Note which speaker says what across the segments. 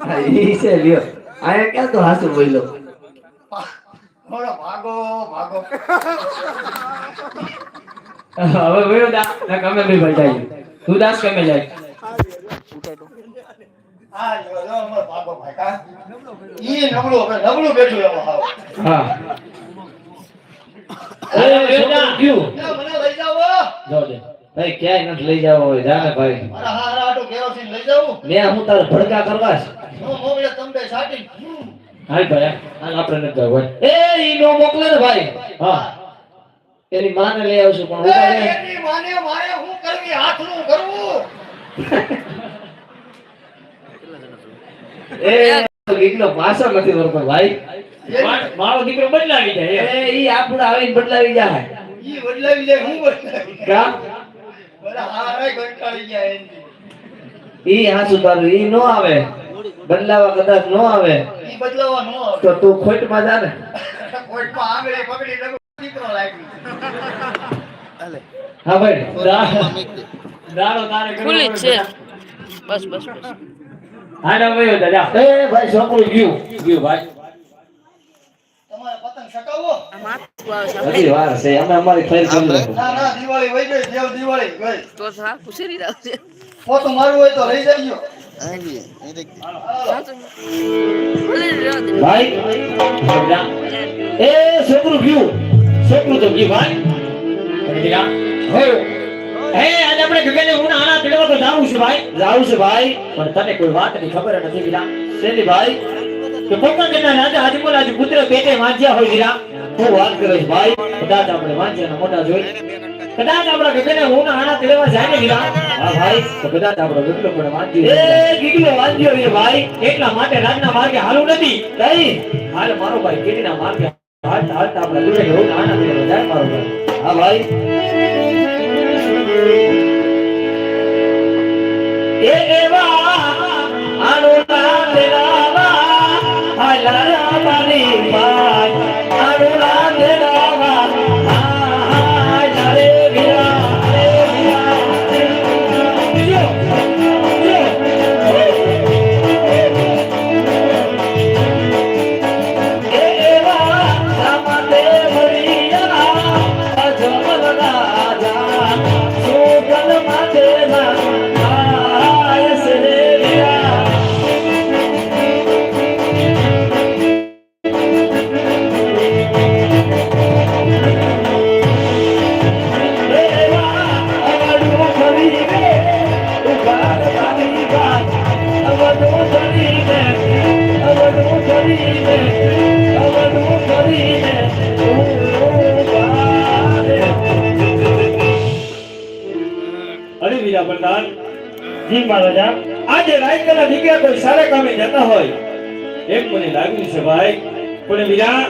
Speaker 1: ઈ છે લ્યો. આયા ક્યાં તો હાસુ બોલ્યો?
Speaker 2: ભાગો ભાગો.
Speaker 1: હવે ના કમે તું દાસ કમે જાય.
Speaker 3: ક્યાંય નથી લઈ જાવ હોય જાને ભાઈ. મેં હું તારે ભડકા કરવા છે?
Speaker 2: હું મોગલે તમને સાટી. હમ.
Speaker 3: ભાઈ હાલ આપણે નથી જવું એ ઈ નો મોકલે ને ભાઈ. હા. એની માને લઈ આવશું પણ
Speaker 2: એ, એની માને મારે હું કરવી? હાથનું કરવું?
Speaker 3: એ દીકરો પાછો નથી વળતો ભાઈ. મારો દીકરો બદલાવી જાય એ ઈ આપણે આવીને બદલાવી જાય.
Speaker 2: ઈ બદલાવી જાય હું બદલાવી
Speaker 3: કા?
Speaker 2: હારા કંટાળી એની
Speaker 3: ઈ હાસુ તારું ઈ નો આવે. બદલાવા કદાચ નો આવે
Speaker 2: ઈ બદલાવા નો આવે.
Speaker 3: તો તું ખોટમાં જા ને.
Speaker 2: કોર્ટમાં આંગળી પકડી લગો દીકરો લાગી
Speaker 3: હા ભાઈ દાડો તારે હોય
Speaker 4: છે. બસ બસ બસ.
Speaker 3: હાડા ભાઈ દાદા એ ભાઈ છોકરું ગયું. ગયું ભાઈ.
Speaker 2: તમારે પતંગ સકાવો
Speaker 4: માથું આવે છે
Speaker 3: વાર છે. અમે અમારી ફેર કરી
Speaker 2: ના ના દિવાળી વઈ ગઈ દેવ દિવાળી ગઈ.
Speaker 4: તો સા પૂછી રહ્યું
Speaker 2: પોતું મારું હોય તો લઈ જજો.
Speaker 3: ભાઈ એ છોકરું ગયું છોકરું તો ગયું ભાઈ દાદા. હે હે આજે આપણે ગગને હું આના તેડવા તો જાવું છે ભાઈ જાવું છે ભાઈ પણ તને કોઈ વાતની ખબર નથી ગીરા શેની ભાઈ કે પોતા કેના રાજા હાજીમોલ આજે પુત્ર પેટે વાંચ્યા હોય ગીરા હું વાત કરે છે ભાઈ દાદા આપણે વાંચ્યા મોટા જોઈ કદાચ આપણા ગગને હું આના તેડવા જાય ને ગીલા. હા ભાઈ તો કદાચ આપણો ગગલો પણ વાંચ્યો એ ગીગલો વાંચ્યો રે ભાઈ એટલા માટે રાજના માર્ગે હાલું નથી. કઈ હાલ મારો ભાઈ કેરીના માર્ગે હાલતા હાલતા આપણા ગગને હું આના તેડવા જાય મારો ભાઈ. હા ભાઈ. એ એવા આનો તેરાવા વીરા પ્રધાન જી મહારાજા આજે રાયકના દીકરા કોઈ સારા કામે જતા હોય. એમ મને લાગ્યું છે ભાઈ. પણ વીરા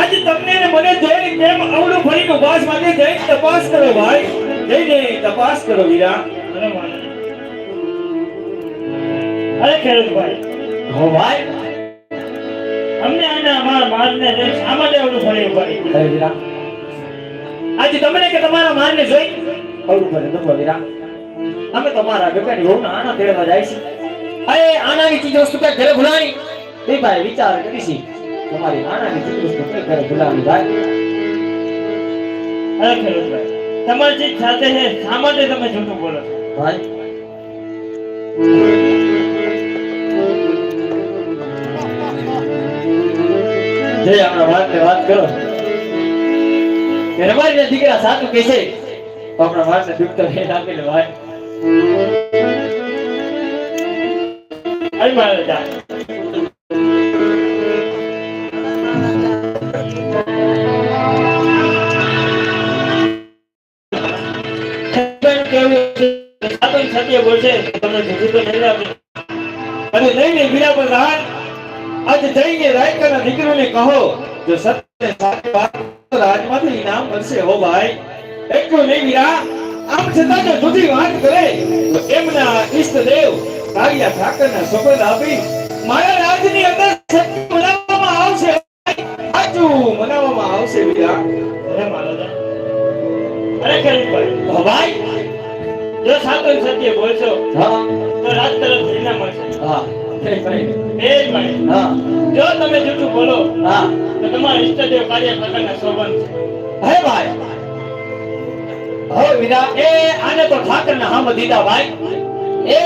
Speaker 3: આજ તમને ને મને જોઈને કેમ અવળું ફરીને વાસ માંગે જઈને તપાસ કરો ભાઈ. જઈને તપાસ કરો વીરા અરે ખેડૂત ભાઈ. હો ભાઈ. અમને આને અમારા માલને જોઈ સામાજે અવળું ફરી ભાઈ અરે વીરા આજે તમને કે તમારા માલને જોઈ? અવળું ફરી તો વીરા અમે તમારા ગગન હોના આના તેડવા જાય છે અરે આનાની ચીજ વસ્તુ કઈ ઘરે ભૂલાણી એ ભાઈ વિચાર કરીશી તમારી આનાની ચીજ વસ્તુ કઈ ઘરે ભૂલાણી ભાઈ
Speaker 5: અરે ખેડૂતભાઈ તમારી ચીજ સાથે છે શા માટે તમે જૂઠું બોલો છો
Speaker 3: ભાઈ જય આપણા વાતને વાત કરો કે રમારી દીકરા સાચું કે છે તો આપણા વાતને દુઃખ તો એ આપીને ભાઈ
Speaker 5: ખેડૂત કેવું છે? સત્ય બોલશે
Speaker 3: અને લઈને વીરા પર રાજ આજે કહો જો સત્ય સાચી વાત રાજમાંથી ઇનામ મળશે હો ભાઈ એટલું નહીં વીરા આમ છતાં જો જુદી વાત કરે. તો એમના ઈષ્ટદેવ કાળિયા ઠાકરના સફળ આપી મારા રાજની અંદર શક્તિ મનાવવામાં આવશે. આજુ મનાવવામાં આવશે વીરા
Speaker 5: અરે મહારાજા અરે
Speaker 3: હો ભાઈ.
Speaker 5: જો સાચું સત્ય બોલશો
Speaker 3: હા.
Speaker 5: તો રાત તરફ ઇનામ મળશે.
Speaker 3: હા.
Speaker 6: જ
Speaker 3: હા.
Speaker 6: તમે જૂઠું બોલો
Speaker 3: હા.
Speaker 6: તો તમારા ઈષ્ટદેવ કાર્ય પ્રકારના સંબંધ છે.
Speaker 1: હે ભાઈ. વિના એ આને તો ઠાકરના હામ દીધા ભાઈ. એ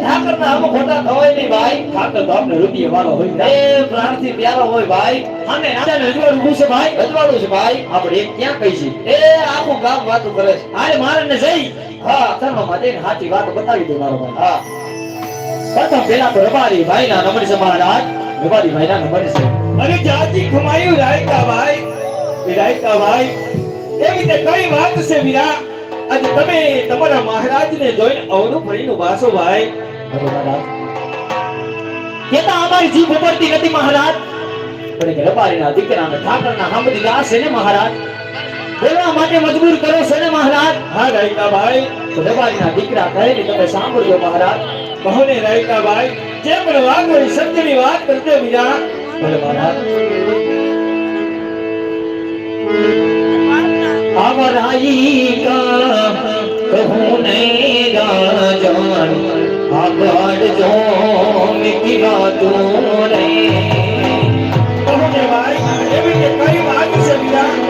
Speaker 1: ઠાકરના હામ ખોટા થવાય નહીં ભાઈ.
Speaker 3: ઠાકર તો આપણે રૂપિયા વાળો હોય
Speaker 1: એ પ્રાણથી પ્યારો હોય ભાઈ.
Speaker 3: અને આને હજવાડું છે ભાઈ.
Speaker 1: હજવાડું છે ભાઈ.
Speaker 3: આપણે એક ક્યાં કહી છે
Speaker 1: એ આખું ગામ વાતો કરે છે.
Speaker 3: આરે મારે ને જઈ.
Speaker 1: હા
Speaker 3: ધર્મમાં જઈને સાચી વાતો બતાવી દો મારો ભાઈ.
Speaker 1: હા.
Speaker 3: પ્રથમ પેલા તો રબારી ભાઈના નંબર છે મહારાજ. રબારી ભાઈના નંબર છે.
Speaker 6: અને જાતિ ખમાયું રાયતા ભાઈ. એ રાયકા ભાઈ. એવી રીતે કઈ વાત છે વીરા આજે તમે તમારા મહારાજને જોઈને અવરું ફરીનું વાસો ભાઈ.
Speaker 3: કેતા અમારી જીભ ઉપરતી નથી મહારાજ. પણ કે રબારીના દીકરાને ઠાકરના હામદી દાસ ને મહારાજ? બોલવા માટે મજબૂર કરો છો ને મહારાજ?
Speaker 6: હા રાયકા ભાઈ
Speaker 3: રબારીના દીકરા કહે ને તમે સાંભળજો મહારાજ.
Speaker 6: કહો ને રાયકા ભાઈ જે પણ વાત હોય સત્યની વાત કરજો બીજા
Speaker 3: બોલે મહારાજ. અવરાઈ કા કહું નહીં રાજાન આગળ જો મિકી વાતું રે
Speaker 6: કહો ને ભાઈ એવી કઈ વાત છે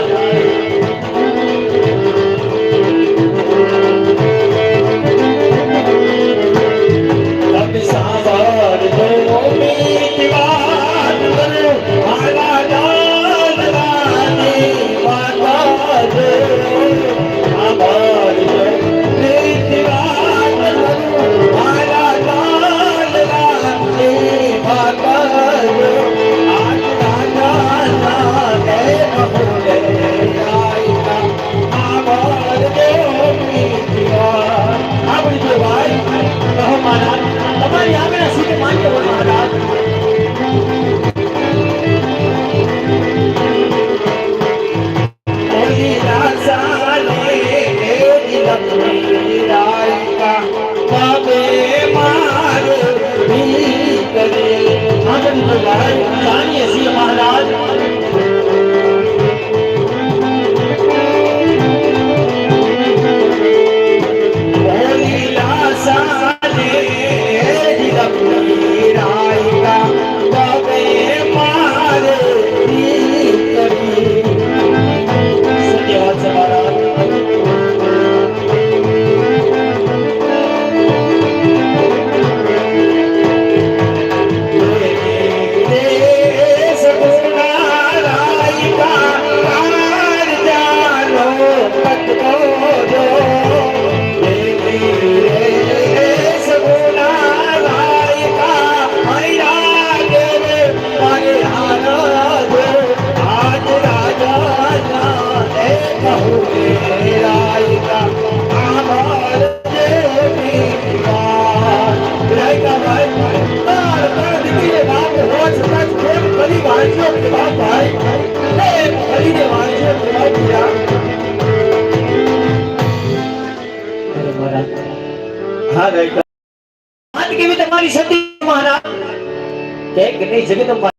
Speaker 3: કે
Speaker 6: નહીં
Speaker 3: જગદંબા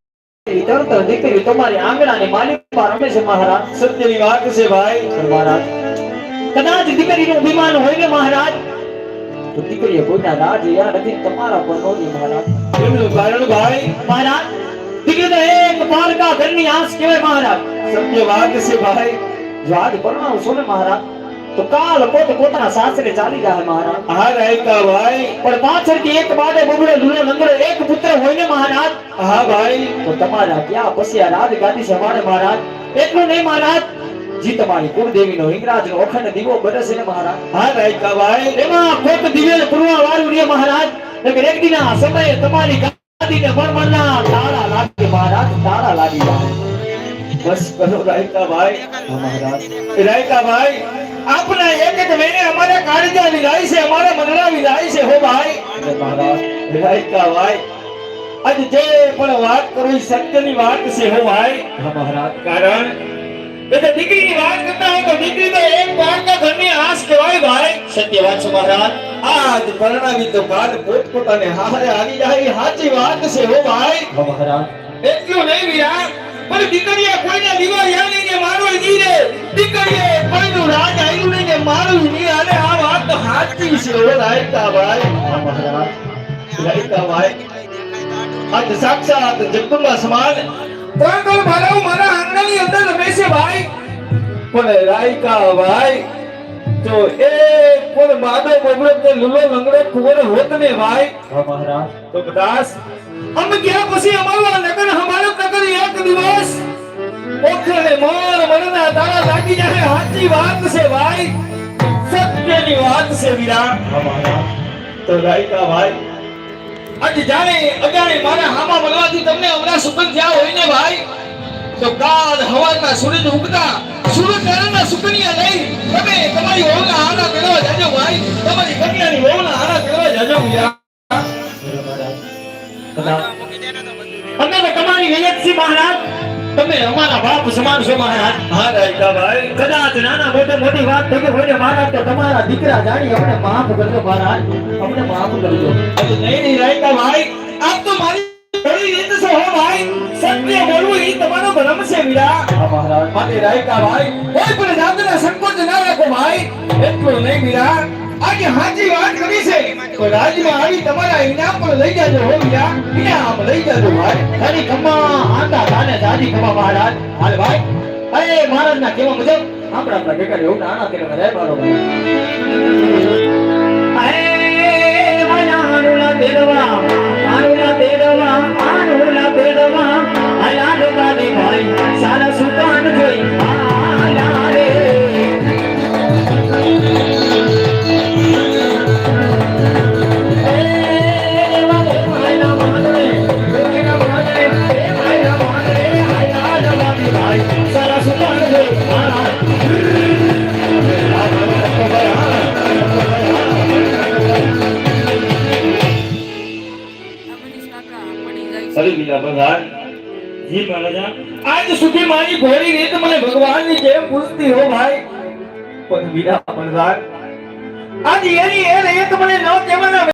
Speaker 3: તરત દીકરી તમારી આંગણાની માલિકમાં રમે છે મહારાજ.
Speaker 6: સત્યની વાત છે ભાઈ.
Speaker 3: મહારાજ કદાચ દીકરીનું અભિમાન હોય ને મહારાજ? તો દીકરીએ કોઈના રાજ યા નથી તમારા પર નોંધી મહારાજ.
Speaker 6: એમનું કારણ ભાઈ?
Speaker 3: મહારાજ દીકરી તો એક પારકા ઘરની આંસ કહેવાય મહારાજ.
Speaker 6: સત્ય વાત છે ભાઈ.
Speaker 3: જો આજ પરણાવશો ને મહારાજ તો કાલ પોત પોતાના સાસરે ચાલી જાય મહારાજ.
Speaker 6: હા રાયકા ભાઈ.
Speaker 3: પણ પાછળથી એક બાડે બબડે લૂલો નંગડો એક પુત્ર હોય ને મહારાજ?
Speaker 6: હા ભાઈ.
Speaker 3: તો તમારા ક્યાં પછી આ રાજ ગાદી સંભાળે મહારાજ? એટલું નહીં મહારાજ. જી તમારી કુળદેવીનો હિંગરાજનો અખંડ દીવો બરસે ને મહારાજ.
Speaker 6: હા રાયકા ભાઈ.
Speaker 3: એમાં કોક દિવ્ય પૂર્વા વાળું રે મહારાજ. નકર એક દિના સમયે તમારી ગાદીને મણમણના તાળા લાગે મહારાજ તાળા લાગી જાય.
Speaker 6: બસ કરો રાયકા ભાઈ.
Speaker 3: મહારાજ.
Speaker 6: રાયકા ભાઈ આપના એક એક મહિને અમારે કાળજા વિલાય છે અમારે મંગળા વિલાય છે હો ભાઈ.
Speaker 3: એટલે
Speaker 6: રાયકા ભાઈ? આજ જે પણ વાત કરું સત્યની વાત છે હો ભાઈ.
Speaker 3: મહારાજ.
Speaker 6: કારણ જો દીકરીની વાત કરતા હોય તો દીકરી તો એક બાળકા ઘરની આસ કહેવાય ભાઈ.
Speaker 3: સત્ય વાત છે મહારાજ.
Speaker 6: આજ પરણાવી તો કાલ પોતપોતાને હારે આવી જાય સાચી વાત છે હો ભાઈ.
Speaker 3: મહારાજ.
Speaker 6: એટલું નહીં વીરા પણ દીકરીએ કોઈને દીવા યા નહીં ને મારો ઈ રે. દીકરીએ કોઈનું રાજ આવ્યું નહીં ને મારું નહીં. અને આ વાત તો સાચી છે. ઓ રાયકા ભાઈ
Speaker 3: મહારાજ.
Speaker 6: રાયકા ભાઈ આજ સાક્ષાત જગદંબા સમાન. ત્રણ ત્રણ ભાલાઓ મારા આંગણાની અંદર રમે છે ભાઈ? પણ રાયકા ભાઈ તો એ પણ માધવ બબડો કે લુલો લંગડો કુંવર હોત ને ભાઈ?
Speaker 3: હા મહારાજ.
Speaker 6: તો કદાચ અમે ગયા પછી અમારું લગ્ન અમારું નગર એક દિવસ. ઓખરે મોર મરના તારા લાગી જાય. સાચી વાત છે ભાઈ. સત્યની વાત છે વીરા તો રાયકા ભાઈ, આજે જાણે અજાણે મારા હામા મળવાથી તમને હમણાં સુકન થયા હોય ને ભાઈ, તો કાલ હવાના સૂરજ ઉગતા સૂર્યનારાયણના સુકનિયા લઈ તમે તમારી વહુના આના કરવા જાજો ભાઈ. તમારી કન્યાની વહુના આના કરવા જાજો વીરા
Speaker 3: અમે તો તમારી વિયતસી મહારાજ તમે અમારા બાપ સમાન છો મહારાજ.
Speaker 6: હા ભાઈ?
Speaker 3: કદાચ નાના મોટે મોટી વાત થઈ ગઈ હોય મહારાજ તો તમારા દીકરા જાણી અમને માફ કરજો મહારાજ. અમને માફ કરજો.
Speaker 6: અરે નહીં નહીં રાયકા ભાઈ આપ તો મારી ઘણી રીત છે હો ભાઈ. સત્ય બોલવું એ તમારો ભરમ છે વીરા.
Speaker 3: હા મહારાજ.
Speaker 6: માટે રાયકા ભાઈ કોઈ પણ જાતના સંકોચ ના રાખો ભાઈ. એટલું નહીં વીરા આજે હાજી વાત કરી છે. તો રાજમાં આવી તમારા ઇનામ પણ લઈ જાજો હો વીરા ઇનામ લઈ જાજો ભાઈ.
Speaker 3: તારી ખમ્મા આંધા, તાને દાદી ખમ્મા મહારાજ. હાલ ભાઈ. અરે મહારાજ ના કેવા મુજબ આપણા આપણા ટેકા એવું નાના તેરે મને મારો તેરવા આનુલા તેરવા આનુલા તેરવા આલા કાદી ભાઈ સારા સુકાન જોઈ.
Speaker 6: ભગવાનની જેમ પૂછતી, હો ભાઈ પણ વીરા ભગવાન આજ એની એ રીત મને ન કહેવાના